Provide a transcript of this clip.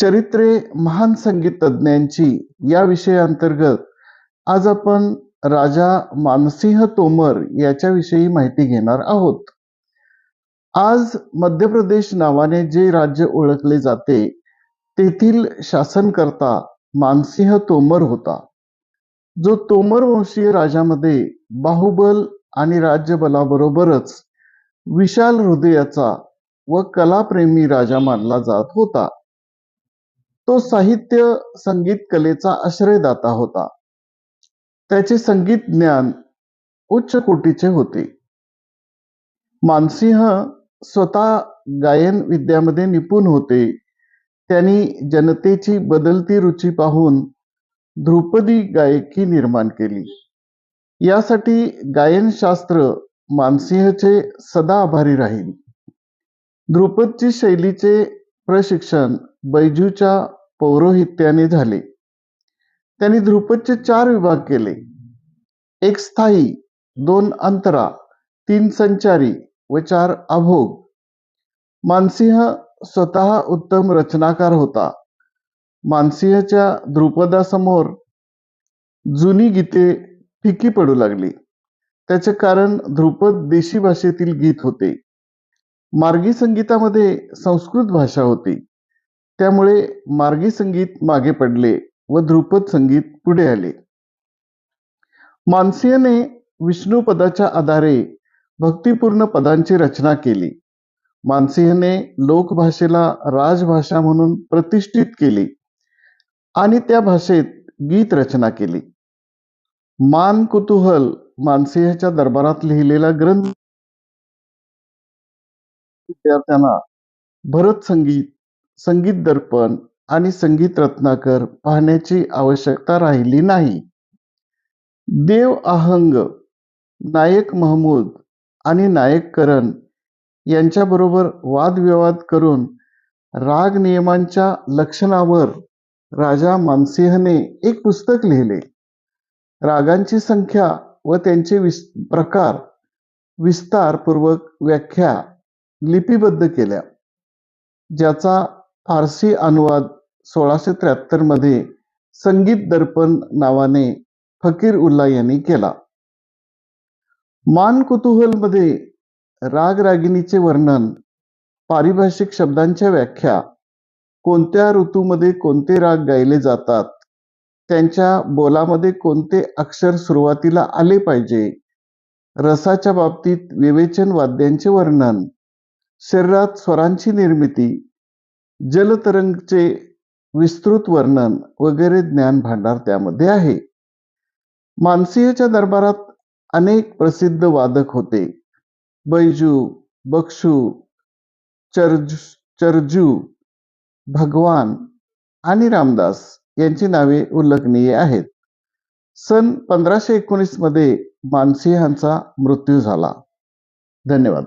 चरित्रे महान संगीत तज्ज्ञांची या विषयाअंतर्गत आज आपण राजा मानसिंह तोमर याच्याविषयी माहिती घेणार आहोत. आज मध्य प्रदेश नावाने जे राज्य ओळखले जाते तेथील शासनकर्ता मानसिंह तोमर होता. जो तोमर वंशीय राजामध्ये बाहुबल आणि राज्यबलाबरोबरच विशाल हृदयाचा व कलाप्रेमी राजा मानला जात होता. तो साहित्य संगीत कलेचा आश्रयदाता होता. त्याचे संगीत ज्ञान उच्च कोटीचे होते. मानसिंह स्वतः गायन विद्यामध्ये निपुण होते. त्यांनी जनतेची बदलती रुची पाहून ध्रुपदी गायकी निर्माण केली. यासाठी गायनशास्त्र मानसिंहचे सदा आभारी राहील. ध्रुपदची शैलीचे प्रशिक्षण बैजूच्या पौरोहित्याने झाले. त्यांनी ध्रुपदचे चार विभाग केले. एक स्थायी दोन अंतरा तीन संचारी व चार अभोग. मानसिंह स्वतः उत्तम रचनाकार होता. मानसिंहच्या ध्रुपदासमोर जुनी गीते फिकी पडू लागली. त्याचे कारण ध्रुपद देशी भाषेतील गीत होते. मार्गी संगीतामध्ये संस्कृत भाषा होती. त्यामुळे मार्गी संगीत मागे पडले व ध्रुपद संगीत पुढे आले. मानसिंहने विष्णू पदाच्या आधारे भक्तिपूर्ण पदांची रचना केली. मानसिंहने लोकभाषेला राजभाषा म्हणून प्रतिष्ठित केली आणि त्या भाषेत गीत रचना केली. मान कुतूहल मानसिंहच्या दरबारात लिहिलेला ग्रंथ. विद्यार्थ्यांना भरत संगीत संगीत दर्पण आणि संगीत रत्नाकर पाहण्याची आवश्यकता राहिली नाही. देव आहंग नायक महमूद आणि नायक करण यांच्याबरोबर वादविवाद करून राग नियमांच्या लक्षणावर राजा मानसिंहने एक पुस्तक लिहिले. रागांची संख्या व त्यांचे विस प्रकार विस्तारपूर्वक व्याख्या लिपिबद्ध केल्या. ज्याचा फारसी अनुवाद सोळाशे त्र्याहत्तरमध्ये संगीत दर्पण नावाने फकीर उल्ला यांनी केला. मान कुतूहलमध्ये राग रागिणीचे वर्णन पारिभाषिक शब्दांच्या व्याख्या कोणत्या ऋतूमध्ये कोणते राग गायले जातात त्यांच्या बोलामध्ये कोणते अक्षर सुरुवातीला आले पाहिजे रसाच्या बाबतीत विवेचन वाद्यांचे वर्णन शरीरात स्वरांची निर्मिती जलतरंगचे विस्तृत वर्णन वगैरे ज्ञान भांडार त्यामध्ये आहे. मानसिंहच्या दरबारात अनेक प्रसिद्ध वादक होते. बैजू बक्षू चर्ज चर्जू भगवान आणि रामदास यांची नावे उल्लेखनीय आहेत. सन पंधराशे एकोणीसमध्ये मानसिंहांचा मृत्यू झाला. धन्यवाद.